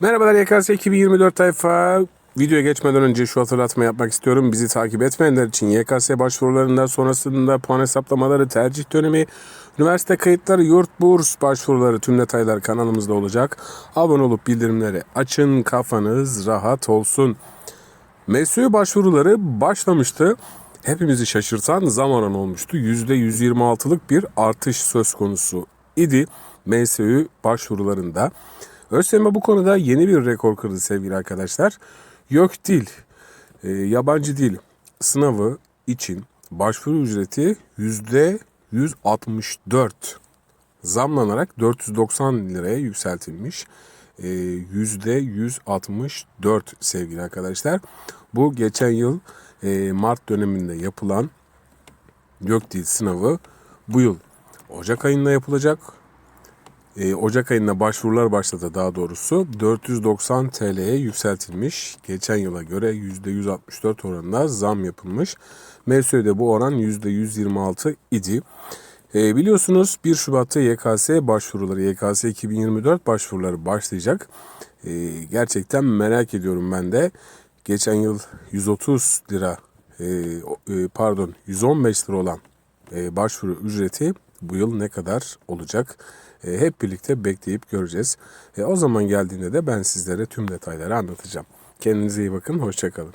Merhabalar YKS 2024 tayfa. Videoya geçmeden önce şu hatırlatma yapmak istiyorum. Bizi takip etmeyenler için YKS başvurularında sonrasında puan hesaplamaları, tercih dönemi, üniversite kayıtları, yurt burs başvuruları tüm detaylar kanalımızda olacak. Abone olup bildirimleri açın kafanız rahat olsun. MSU başvuruları başlamıştı. Hepimizi şaşırtan zam oranı olmuştu. %126'lık bir artış söz konusu idi MSU başvurularında. ÖSYM bu konuda yeni bir rekor kırdı sevgili arkadaşlar. Yok dil, e, yabancı dil sınavı için başvuru ücreti %164 zamlanarak 490 liraya yükseltilmiş. E, %164 sevgili arkadaşlar. Bu geçen yıl e, Mart döneminde yapılan Gökdil sınavı bu yıl Ocak ayında yapılacak. E, Ocak ayında başvurular başladı daha doğrusu. 490 TL'ye yükseltilmiş. Geçen yıla göre %164 oranında zam yapılmış. MSÜ'de bu oran %126 idi. E, biliyorsunuz 1 Şubat'ta YKS başvuruları, YKS 2024 başvuruları başlayacak. E, gerçekten merak ediyorum ben de. Geçen yıl 130 lira, e, e, pardon 115 lira olan e, başvuru ücreti bu yıl ne kadar olacak? E, hep birlikte bekleyip göreceğiz. E, o zaman geldiğinde de ben sizlere tüm detayları anlatacağım. Kendinize iyi bakın, hoşçakalın.